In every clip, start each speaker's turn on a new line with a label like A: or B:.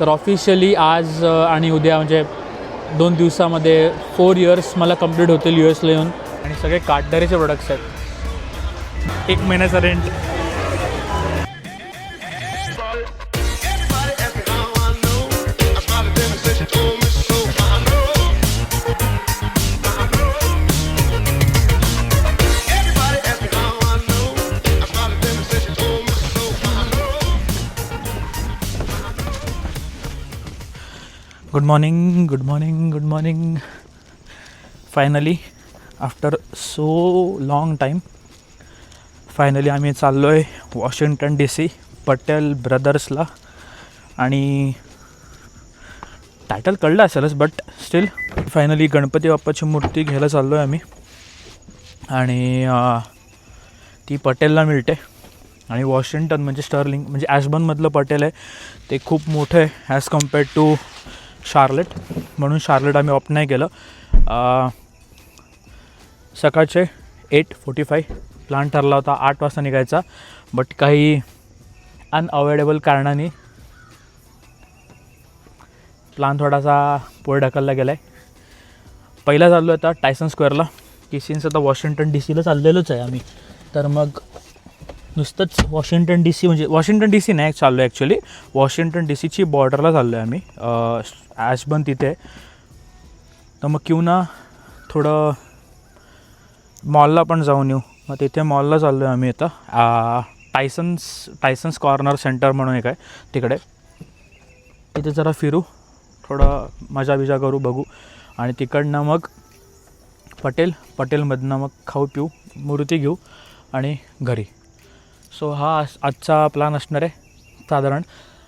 A: तर ऑफिशियली आज आणि उद्या म्हणजे दोन दिवसामध्ये फोर इयर्स मला कंप्लीट होतील यू एसला येऊन. आणि सगळे काटदारीचे प्रोडक्ट्स आहेत. एक महिन्याचा rent morning good morning good morning finally after so long time finally आम्ही चाललो आहे वॉशिंग्टन डी सी पटेल ब्रदर्सला आणि टायटल कळलं असेलच बट स्टील फायनली गणपती बाप्पाची मूर्ती घ्यायला चाललो आहे आम्ही. आणि ती पटेलला मिळते. आणि वॉशिंग्टन म्हणजे स्टर्लिंग म्हणजे ॲशबनमधलं पटेल आहे. ते खूप मोठं आहे ॲज कम्पेअर्ड टू शार्लेट. म्हणून शार्लेट आम्ही ऑप्ट नाही केलं. सकाळचे एट फोर्टी फाय प्लान ठरला होता आठ वाजता निघायचा. बट काही अनअवॉइडेबल कारणाने प्लान थोडासा पुढे ढकलला गेला आहे पहिला चाललो आता टायसन स्क्वेअरला की सिन्स आता वॉशिंग्टन डी सीला चाललेलोच आहे आम्ही. तर मग नुसतंच वॉशिंग्टन डी सी म्हणजे वॉशिंग्टन डी सी नाही चाललो आहे ॲक्च्युली वॉशिंग्टन डी सीची बॉर्डरला चाललो आहे आम्ही ॲशबन तिथे. तर मग किंवा ना थोडं मॉलला पण जाऊन येऊ. मग तिथे मॉलला चाललो आहे आम्ही आता. टायसन्स टायसन्स कॉर्नर सेंटर म्हणून एक आहे तिकडे. तिथे जरा फिरू. थोडं मजा बिजा करू बघू. आणि तिकडनं मग पटेल पटेलमधनं मग खाऊ पिऊ मूर्ती घेऊ आणि घरी. सो हा आज- आजचा प्लॅन असणार आहे साधारण.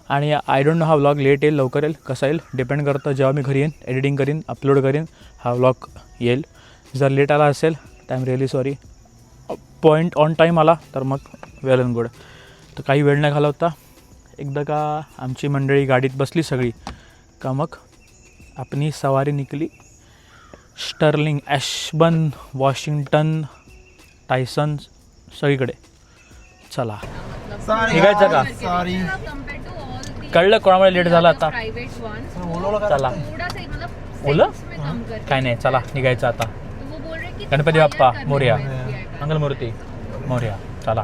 A: आणि आय डोंट नो हा व्लॉग लेट येईल लवकर येईल कसा येईल. डिपेंड करतं जेव्हा मी घरी येईन एडिटिंग करीन अपलोड करीन हा व्लॉग येईल. जर लेट आला असेल तर I am really sorry point on time आला तर मग वेल अँड गुड तर काही वेळ नाही घालवता एकदा का आमची मंडळी गाडीत बसली सगळी का मग आपली सवारी निघली. स्टर्लिंग ॲशबन वॉशिंग्टन टायसन सगळीकडे. चला. निघायचं का? कळलं कोणामुळे लेट झाला आता? चला. ओलं? काय नाही चला निघायचं आता. गणपती बाप्पा मोर्या. मंगलमूर्ती मोर्या. चला.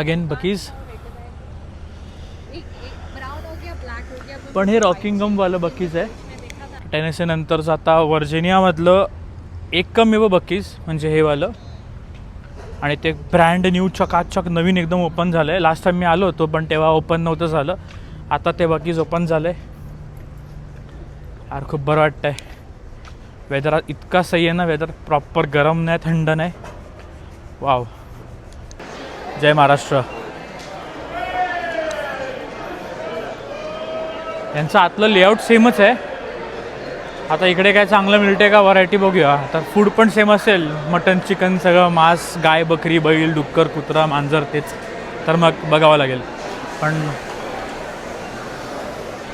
A: अगेन बकीज पण हे रॉकिंगमवालं बकीज आहे. टेनेसीनंतरचं आता व्हर्जिनियामधलं एकमेव बकीज म्हणजे हे वालं. आणि ते ब्रँड न्यू चकाचक नवीन एकदम ओपन झालं आहे लास्ट टाईम मी आलो होतो पण तेव्हा ओपन नव्हतं झालं. आता ते बकीज ओपन झालं आहे यार खूप बरं वाटतं आहे वेदर इतका सही आहे ना वेदर प्रॉपर गरम नाही थंड नाही. वाव जय महाराष्ट्र. यांचं आतलं लेआउट सेमच आहे. आता इकडे काय चांगलं मिळते का व्हरायटी बघूया. आता फूड पण सेम असेल. मटन चिकन सगळं मांस गाय बकरी बैल डुक्कर कुत्रा मांजर तेच. तर मग बघावं लागेल. पण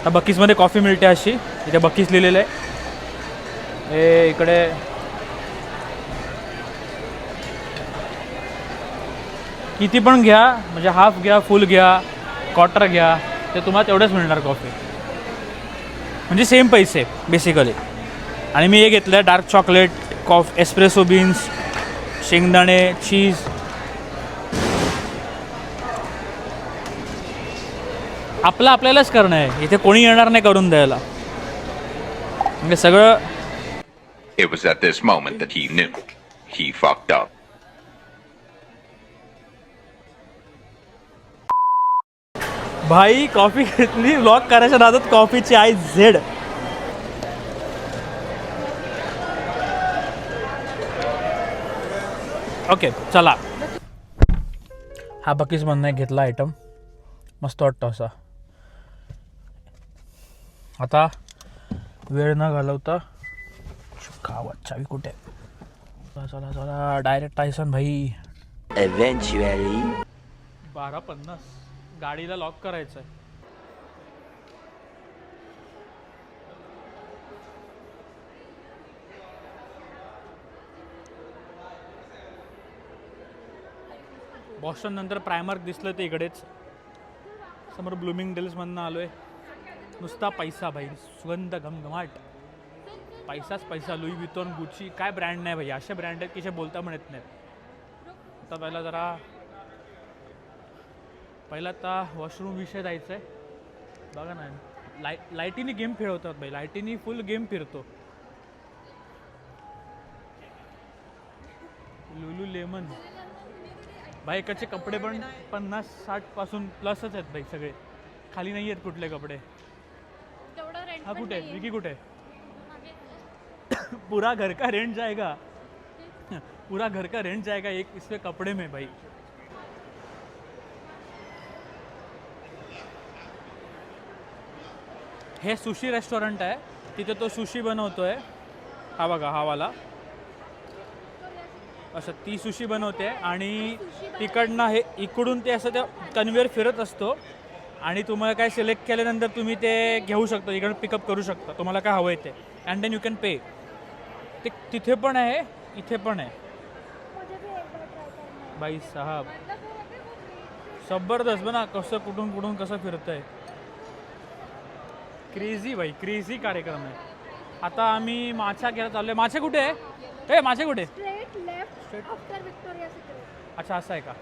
A: आता बकीजमध्ये कॉफी मिळते अशी. इथे बकीज लिहिलेलं आहे. हे इकडे किती पण घ्या म्हणजे हाफ घ्या फुल घ्या क्वार्टर घ्या ते तुम्हाला तेवढंच मिळणार कॉफी म्हणजे सेम पैसे बेसिकली आणि मी हे घेतलं आहे dark chocolate coffee espresso beans शेंगदाणे चीज आपलं आपल्यालाच करणं आहे इथे कोणी येणार नाही करून द्यायला म्हणजे सगळं
B: It was at this moment that he knew. He fucked up.
A: भाई कॉफी घेतली व्लॉग करायच्या नादात कॉफीची आय झेड. ओके चला. हा बकीच म्हणणं घेतला आयटम मस्त वाटतो असा. आता वेळ न घालवता गावात चावी कुठे? चला चला चला. डायरेक्ट टायसन भाई. बारा पन्नास. गाडीला लॉक करायचं आहे बॉस्टन नंतर प्रायमार्क दिसलं ते इकडेच. समोर ब्लूमिंग डेल्समधनं आलो आहे नुसता पैसा भाई सुगंध घमघमाट. पैसाच पैसा लुई वितोन गुची काय ब्रँड नाही भाई. असे ब्रँड आहेत की जे बोलता म्हणत नाहीत. आता पहिला जरा पहिला आता वॉशरूम विषय जायचं आहे. बघा ना लाइट लाईटीने गेम खेळवतात भाई लाईटीने फुल गेम फिरतो. लुलू लेमन भाई एकाचे कपडे पण पन्नास साठपासून प्लसच आहेत भाई सगळे. खाली नाही आहेत कुठले कपडे. हा कुठे विकी कुठे पूरा घर का रेंट जाएगा पूरा घर का रेंट जाएगा एक इसके कपड़े में भाई हे सुशी रेस्टॉरंट आहे. तिथे तो सुशी बनवतो आहे हा बघा हा वाला. असं ती सुशी बनवते आणि तिकडनं हे इकडून ते असं त्या कन्वेअर फिरत असतो. आणि तुम्हाला काय सिलेक्ट केल्यानंतर तुम्ही ते घेऊ शकता इकडून पिकअप करू शकता. तुम्हाला काय हवं आहे ते. And then you can pay ते तिथे पण आहे इथे पण आहे. बाई साहब. जबरदस्त बना कसं कुठून कुठून कसं फिरतंय. क्रेझी भाई क्रेझी कार्यक्रम आहे. आता आम्ही माछा घ्यायला कुठे आहे? ए मासे कुठे?
C: Straight left after Victoria secret
A: अच्छा असं आहे का?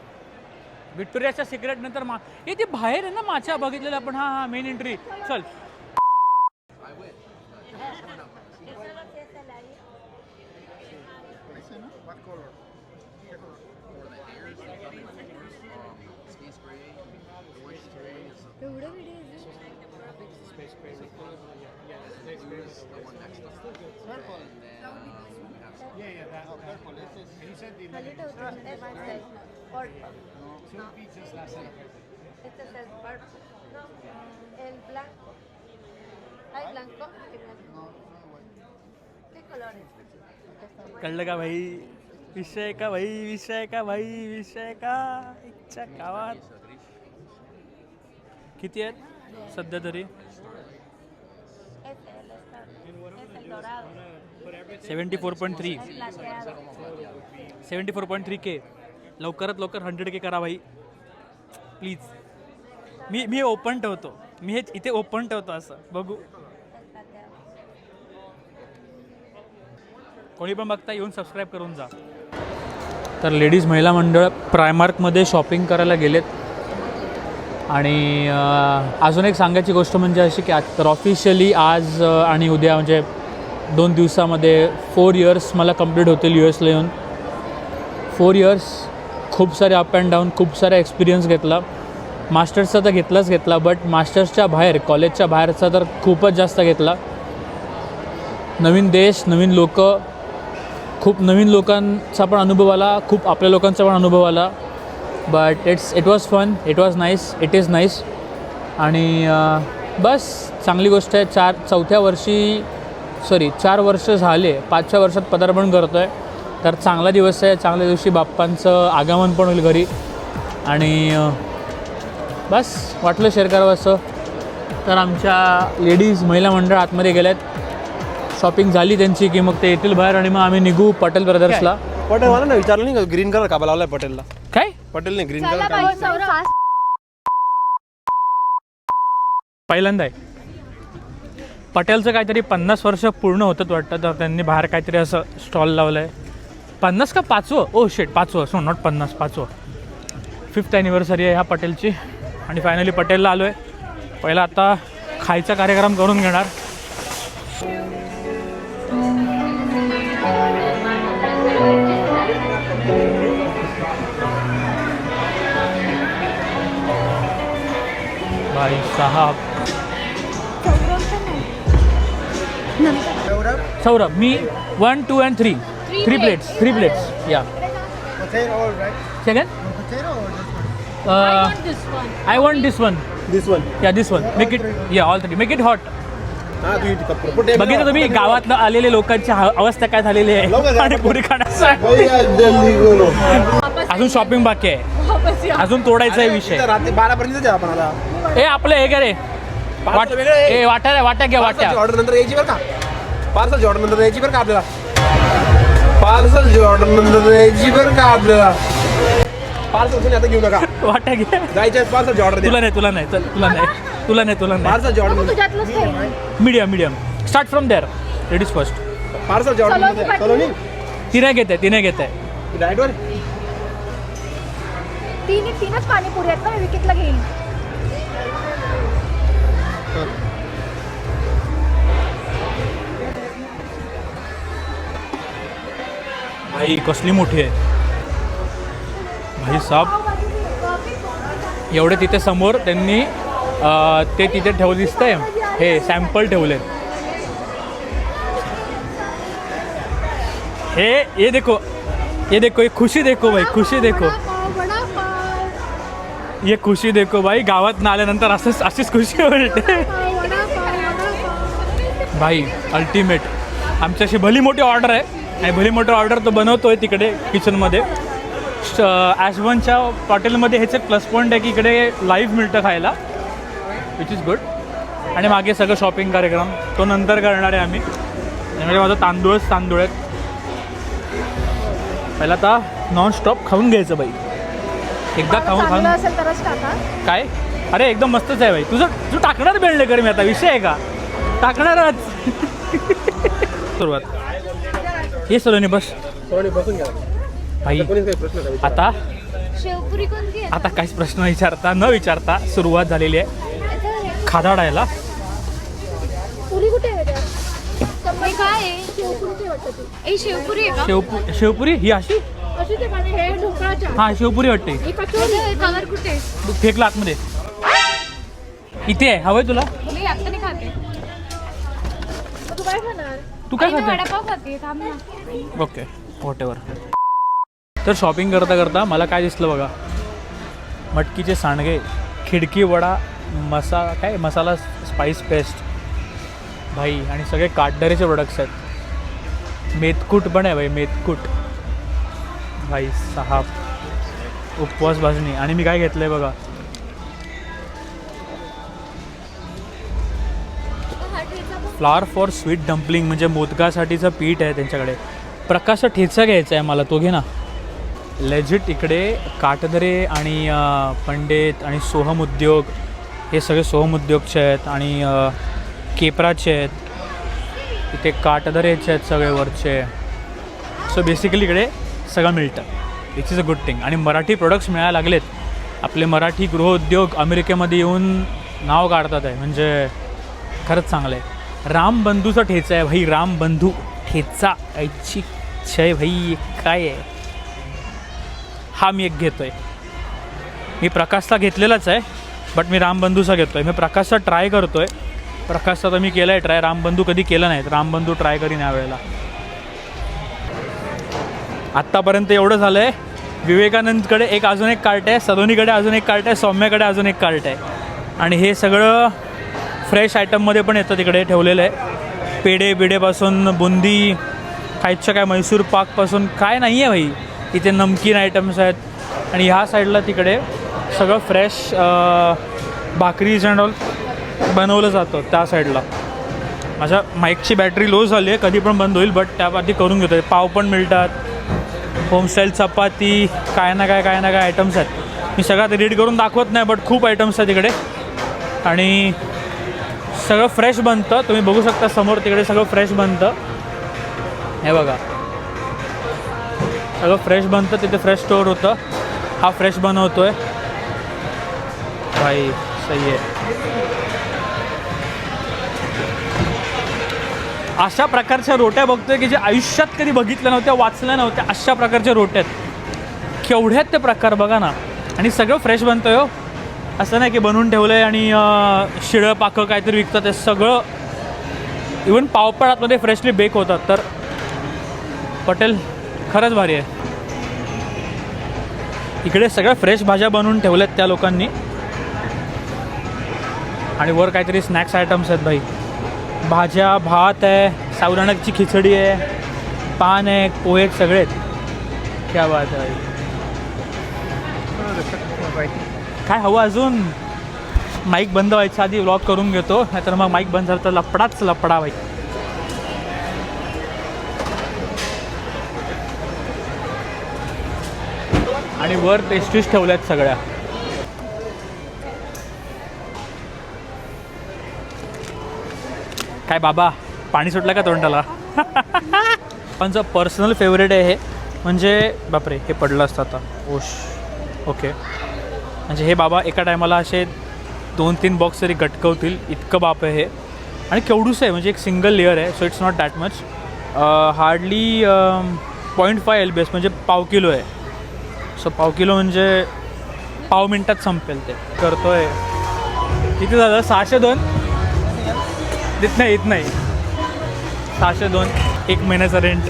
A: विक्टोरियाच्या सिक्रेट नंतर मा हे ते बाहेर आहे ना माछा? बघितलेला आपण. हां हां मेन एंट्री चल.
C: एवढं व्हिडिओ खाली ठेवतो ए, my side. Purple. No. Este es el purple. No. El blanco. ¿Hay blanco? Hay blanco. ¿Qué colores?
A: कळलं का भाई विषय का भाई विषय का भाई विषय का इच्छा गावात किती आहेत सध्या तरी. Seventy four point three. Seventy four point three K लवकरात लवकर हंड्रेड के करा भाई. प्लीज मी मी ओपन ठेवतो. मी हे इथे ओपन ठेवतो असं. बघू. कोणी पण बघता येऊन सबस्क्राईब करून जा. तर लेडीज महिला मंडळ प्रायमार्कमध्ये शॉपिंग करायला गेलेत. आणि अजून एक सांगायची गोष्ट म्हणजे अशी की तर ऑफिशियली आज आणि उद्या म्हणजे दोन दिवसामध्ये फोर इयर्स मला कंप्लीट होतील यू एसला येऊन. फोर इयर्स खूप सारे अप अँड डाऊन खूप सारा एक्सपिरियन्स घेतला. मास्टर्सचा तर घेतलाच घेतला बट मास्टर्सच्या बाहेर कॉलेजच्या बाहेरचा तर खूपच जास्त घेतला. नवीन देश नवीन लोक खूप नवीन लोकांचा पण अनुभव आला खूप आपल्या लोकांचा पण अनुभव आला. But it's it was fun it was nice it is nice आणि बस चांगली गोष्ट आहे. चार चौथ्या वर्षी सॉरी चार वर्ष झाले. पाचच्या वर्षात पदार्पण करतो आहे तर चांगला दिवस आहे. चांगल्या दिवशी बाप्पांचं आगमन पण होईल घरी. आणि बस वाटलं शेअर करावं असं तर आमच्या लेडीज महिला मंडळ आतमध्ये गेल्यात शॉपिंग झाली त्यांची की मग ते येतील बाहेर आणि मग आम्ही निघू पटेल ब्रदर्सला
D: पटेल मला ना विचारलं नाही ग्रीन कलर का आहे पटेलला.
A: काय
D: पटेलने ग्रीन कलर.
A: पहिल्यांदा आहे. पटेलचं काहीतरी पन्नास वर्ष पूर्ण होतं वाटतं तर त्यांनी बाहेर काहीतरी असं स्टॉल लावलं आहे पन्नास का पाचवं? ओ शेट पाचवं. सो नॉट पन्नास पाचवं. फिफ्थ ॲनिव्हर्सरी आहे ह्या पटेलची. आणि फायनली पटेलला आलो आहे पहिला आता खायचा कार्यक्रम करून घेणार. भाई साहब सौरभ मी one two and three three plates three plates yeah second. I want this one
D: this one
A: yeah this one make it yeah all three make it hot बघितलं तुम्ही? गावात आलेले लोकांची अवस्था काय झालेली आहे. पाणीपुरी खाण्याचा अजून शॉपिंग बाकी आहे. अजून तोडायचा आहे विषय.
D: रात्री बारा पर्यंत आपण आता.
A: ए आपलं हे करे. वाट
D: वेगळं आहे.
A: ए वाट्या वाट्या घ्या वाट्या.
D: ऑर्डर नंतर यायची बरं का. पार्सल ऑर्डर नंतर यायची बरं का आपल्याला. पार्सल ऑर्डर नंतर यायची बरं का आपल्याला. पार्सल तुम्ही आता घेऊ नका.
A: वाट्या घ्या
D: जायच्या पार्सल ऑर्डर
A: तुला
D: द्या.
A: नाही तुला नाही चल तुला नाही. तुला नाही तुला नाही.
D: Parcel order
C: तुझ्यातलंच.
A: Medium medium start from there ladies first
D: parcel order
C: Saloni
D: नंतर
C: पाटील.
D: सलोनी
A: तिने घेते तिने घेते
D: राईट वर?
C: तीन तीनच पाणीपुरी आहेत ना विकेटला घेईन.
A: भाई कसली मोठी आहे. भाई साब एवढे तिथे समोर त्यांनी ते तिथे ठेवलं दिसतंय हे सॅम्पल ठेवले हे ये देखो ये देखो ये खुशी देखो भाई खुशी देखो. ये खुशी देखो भाई गावात ना आल्यानंतर असंच अशीच खुशी मिळते भाई अल्टिमेट आमची अशी भली मोठी ऑर्डर आहे. आणि भली मोठी ऑर्डर तो आहे तिकडे किचनमध्ये ॲशवनच्या हॉटेलमध्ये ह्याचे प्लस पॉईंट आहे की इकडे लाईव्ह मिळतं खायला विच इज गुड आणि मागे सगळं शॉपिंग कार्यक्रम. तो नंतर करणार आहे आम्ही. त्यामुळे म्हणजे माझा तांदूळच तांदूळ आहेत. पहिला आता नॉनस्टॉप खाऊन घ्यायचं बाई. एकदा खाऊन
C: चांगलं
A: खाऊन
C: असेल तरच टाका.
A: काय? अरे एकदम मस्तच आहे भाई तुझं तू टाकणार बेळले कर मी आता विषय आहे का? टाकणारच. सुरुवात. हे सलोनी बस.
D: सलोनी बसून घ्या.
A: भाई
D: कोणीच काही प्रश्न नाही
A: आता
C: शेवपुरी कोणती आहे?
A: आता काहीच प्रश्न विचारता न विचारता सुरुवात झालेली आहे. खादाडायला.
C: पुरी कुठे आहे त्यात? काय आहे? शेवपुरी वाटतं ती. ए शेवपुरी आहे
A: शेवपु शेवपुरी? ही अशी?
C: हे
A: हा शेवपुरी वाटते.
C: कचोरी. कलर कुठे?
A: फेकला आतमध्ये. इथे आहे हवंय तुला?
C: मी आता नाही खाते. तू काय खाणार?
A: तू काय खाते?
C: वडापाव खाते थांब ना.
A: ओके वॉटेवर तर शॉपिंग करता करता मला काय दिसलं बघा. मटकीचे सांडगे खिडकी वडा मसा काय? मसाला स्पाइस पेस्ट भाई आणि सगळे काटदरेचे प्रोडक्ट्स आहेत. मेतकूट पण आहे भाई मेतकूट. भाई साहाब उपवास भाजणी आणि मी काय घेतलं आहे बघा. फ्लावर फॉर स्वीट डम्पलिंग म्हणजे मोदकासाठीचं पीठ आहे त्यांच्याकडे. प्रकाश ठेचा घ्यायचा आहे मला तो घे ना. लेजिट इकडे काटदरे आणि पंडित आणि सोहम उद्योग हे सगळे सोहम उद्योगचे आहेत आणि केपराचे आहेत. इथे काटदरेचे आहेत सगळे वरचे. सो बेसिकली इकडे सगळं मिळतं. It's is a good thing आणि मराठी प्रोडक्ट्स मिळायला लागलेत. आपले मराठी गृहउद्योग अमेरिकेमध्ये येऊन नाव काढतात आहे. म्हणजे खरंच चांगलं आहे. रामबंधूचा ठेचा आहे भाई. रामबंधू ठेचा. ऐच्छिक छय भाई. काय आहे? हा मी एक घेतो आहे मी प्रकाशचा घेतलेलाच आहे बट मी रामबंधूचा घेतो आहे मी प्रकाशचा ट्राय करतो आहे प्रकाशचा तर मी केला आहे ट्राय रामबंधू कधी केलं नाही रामबंधू ट्राय करीन यावेळेला. आत्तापर्यंत एवढं झालं आहे विवेकानंदकडे एक अजून एक कार्ट आहे. सलोनीकडे अजून एक कार्ट आहे. सौम्याकडे अजून एक कार्ट आहे. आणि हे सगळं फ्रेश आयटममध्ये पण येतं तिकडे ठेवलेलं आहे. पेढे बिडेपासून बुंदी खायच्या काय मैसूर पाकपासून काय नाही आहे भाई. इथे नमकीन आयटम्स आहेत. आणि ह्या साईडला तिकडे सगळं फ्रेश भाकरीज अँड ऑल बनवलं जातं त्या साईडला माझ्या माईकची बॅटरी लो झाली आहे. कधी पण बंद होईल बट त्याआधी करून घेतो पाव पण मिळतात. होमस्टाईल चपाती काय ना काय काय ना काय आयटम्स आहेत. मी सगळ्यात रीड करून दाखवत नाही बट खूप आयटम्स आहेत तिकडे आणि सगळं फ्रेश बनतं. तुम्ही बघू शकता समोर तिकडे सगळं फ्रेश बनतं. हे बघा. सगळं फ्रेश बनतं तिथे फ्रेश स्टोअर होतं. हा फ्रेश बनवतो आहे भाई सही आहे. अशा प्रकारच्या रोट्या बघतोय की जे आयुष्यात कधी बघितल्या नव्हत्या वाचल्या नव्हत्या अशा प्रकारच्या रोट्या आहेत. केवढ्यात ते प्रकार बघा ना. आणि सगळं फ्रेश बनतं हो. असं नाही की बनवून ठेवलं आहे आणि शिळं पाकं काहीतरी विकतात ते सगळं इवन पावपाळातमध्ये फ्रेशली बेक होतात. तर पटेल खरंच भारी आहे. इकडे सगळ्या फ्रेश भाज्या बनवून ठेवल्यात त्या लोकांनी. आणि वर काहीतरी स्नॅक्स आयटम्स आहेत भाई भाज्या भात आहे सावराणाची खिचडी आहे पान आहे पोहे आहेत, सगळे आहेत क्या बात आहे. काय हवं अजून? माईक बंद व्हायच्या आधी व्लॉग करून घेतो नाहीतर मग माईक बंद झालं तर लपडाच लपडा बाई. आणि वर पेस्ट्रीज ठेवल्यात सगळ्या. काय बाबा पाणी सुटलं का तोंडाला? पण पर्सनल फेवरेट आहे हे म्हणजे बापरे हे पडलं असतं आता. ओश ओके म्हणजे हे बाबा एका टायमाला असे दोन तीन बॉक्स तरी गटकवतील. इतकं बाप आहे हे. आणि केवढूस आहे म्हणजे एक सिंगल लेअर आहे so it's not that much hardly point five L B S म्हणजे पाव किलो आहे. सो पाव किलो म्हणजे पाव मिनटात संपेल ते. करतो आहे किती झालं? सहाशे दोन? देत नाही येत नाही. सहाशे दोन एक महिन्याचा रेंट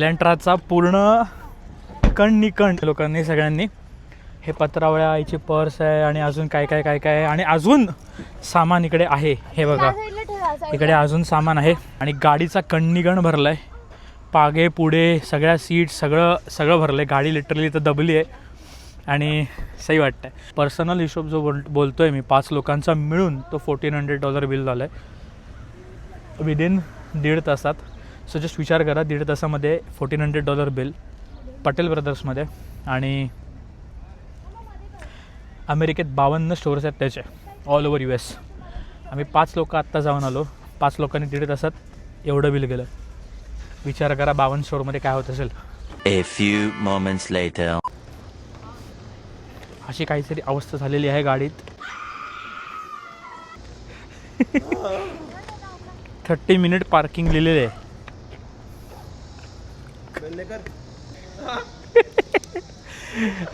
A: एलेंट्राचा पूर्ण कण निकण लोकांनी सगळ्यांनी. हे पत्रावळ्या आईची पर्स आहे आणि अजून काय काय काय काय आहे? आणि अजून सामान इकडे आहे. हे बघा. इकडे अजून सामान आहे. आणि गाडीचा कणनिगण भरला आहे पागे पुढे सगळ्या सीट सगळं सगळं भरलं आहे गाडी लिटरली तर दबली आहे. आणि सही वाटतं आहे पर्सनल हिशोब जो बोल बोलतो आहे मी पाच लोकांचा मिळून तो फोर्टीन हंड्रेड डॉलर बिल झालं आहे विदिन दीड तासात. सो जस्ट विचार करा दीड तासामध्ये fourteen hundred dollar bill Patel ब्रदर्समध्ये आणि अमेरिकेत बावन्न स्टोअर्स आहेत त्याचे ऑल ओव्हर यू एस आम्ही पाच लोक आत्ता जाऊन आलो. पाच लोकांनी दीड तासात एवढं बिल गेलं. विचार करा बावन्न स्टोअरमध्ये काय होत असेल.
E: A few moments later.
A: अशी काहीतरी अवस्था झालेली आहे गाडीत. थर्टी मिनिट पार्किंग लिहिलेले आहे.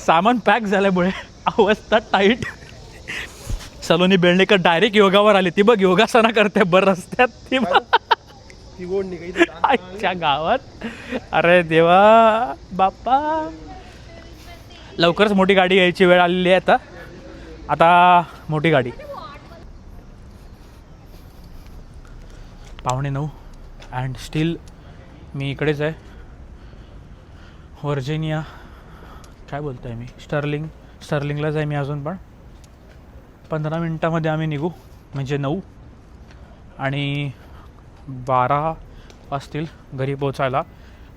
A: सामान पॅक झाल्यामुळे अवस्था टाईट. सलोनी बेळणेकर डायरेक्ट योगावर आली. ती बघ योगासना करते बर रस्त्यात. ती आजच्या गावात. अरे देवा बाप्पा. लवकरच मोठी गाडी यायची वेळ आलेली आहे आता. आता मोठी गाडी. पावणे नऊ. अँड स्टील मी इकडेच आहे. व्हर्जिनिया. काय बोलतो आहे मी? स्टर्लिंग. स्टर्लिंगलाच आहे मी अजून पण. पंधरा मिनटामध्ये आम्ही निघू. म्हणजे नऊ. आणि बारा वाजतील घरी पोचायला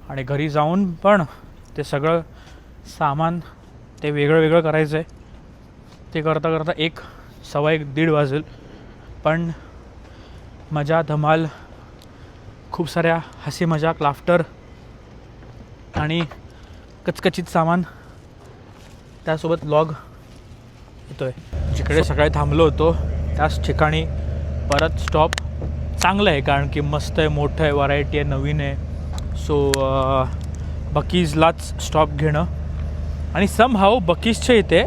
A: आणि घरी जाऊन पण ते सगळं सामान ते वेगळं वेगळं करायचं आहे ते करता करता एक सव्वा एक दीड वाजेल. पण मजा धमाल खूप साऱ्या हसी मजाक लाफ्टर आणि कचकचित सामान. त्यासोबत लॉग येतो आहे जिकडे सकाळी थांबलो होतो त्याच ठिकाणी परत स्टॉप चांगलं आहे कारण की मस्त आहे मोठं आहे व्हरायटी आहे नवीन आहे. सो बकीजलाच स्टॉप घेणं. आणि सम हाव बकीजच्या इथे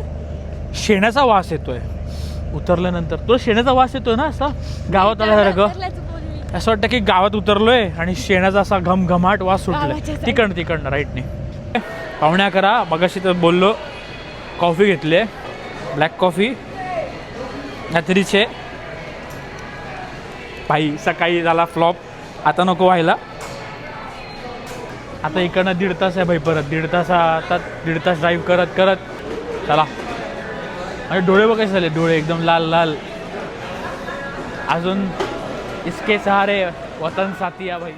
A: शेणाचा वास येतो आहे उतरल्यानंतर तो शेणाचा वास येतो ना असा? गावात आल्यासारखं असं वाटतं की गावात उतरलोय आणि शेणाचा असा घमघमाट वास सुटला
C: side.
A: तिकडनं तिकडनं राईटने पाहुण्या करा. मगाशी तर बोललो कॉफी घेतले ब्लॅक कॉफी रात्रीचे. भाई सकाळी झाला फ्लॉप आता नको व्हायला. आता इकडनं दीड तास आहे भाई परत. दीड तास आता दीड तास ड्राईव्ह करत करत. चला. आणि डोळे बघ कसे झाले. डोळे एकदम लाल लाल. अजून इसके सहारे वतन साथी या भाई.